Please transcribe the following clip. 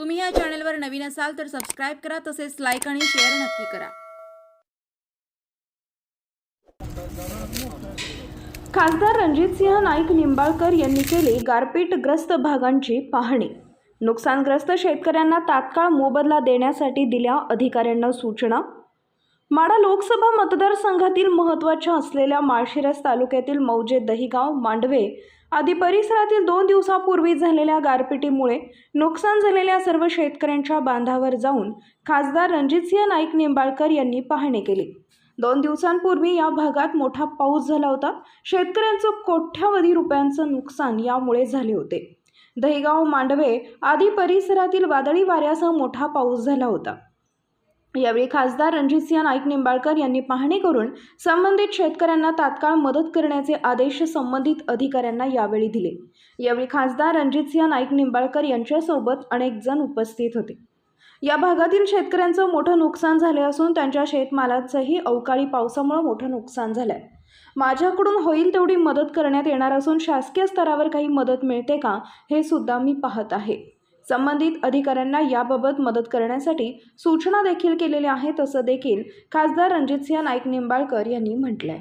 तुम्ही या चॅनलवर नवीन असाल तर सबस्क्राईब करा तसेच लाईक आणि शेअर नक्की करा. खासदार रणजितसिंह नाईक निंबाळकर यांनी केली गारपीटग्रस्त भागांची पाहणी. नुकसानग्रस्त शेतकऱ्यांना तात्काळ मोबदला देण्यासाठी दिल्या अधिकाऱ्यांना सूचना. माडा लोकसभा मतदारसंघातील महत्त्वाच्या असलेल्या माळशिरस तालुक्यातील मौजे दहिगाव मांडवे आदी परिसरातील दोन दिवसापूर्वी झालेल्या गारपिटीमुळे नुकसान झालेल्या सर्व शेतकऱ्यांच्या बांधावर जाऊन खासदार रणजितसिंह नाईक निंबाळकर यांनी पाहणी केली. दोन दिवसांपूर्वी या भागात मोठा पाऊस झाला होता. शेतकऱ्यांचं कोट्यावधी रुपयांचं नुकसान यामुळे झाले होते. दहिगाव मांडवे आदी परिसरातील वादळी वाऱ्यासह मोठा पाऊस झाला होता. यावेळी खासदार रणजितसिंह नाईक निंबाळकर यांनी पाहणी करून संबंधित शेतकऱ्यांना तात्काळ मदत करण्याचे आदेश संबंधित अधिकाऱ्यांना यावेळी दिले. यावेळी खासदार रणजितसिंह नाईक निंबाळकर यांच्यासोबत अनेक जण उपस्थित होते. या भागातील शेतकऱ्यांचं मोठं नुकसान झाले असून त्यांच्या शेतमालाचंही अवकाळी पावसामुळे मोठं नुकसान झालं आहे माझ्याकडून होईल तेवढी मदत करण्यात येणार असून शासकीय स्तरावर काही मदत मिळते का हे सुद्धा मी पाहत आहे. संबंधित अधिकाऱ्यांना याबाबत मदत करण्यासाठी सूचना देखील केलेल्या आहेत असं देखील खासदार रणजितसिंह नाईक निंबाळकर यांनी म्हटलंय.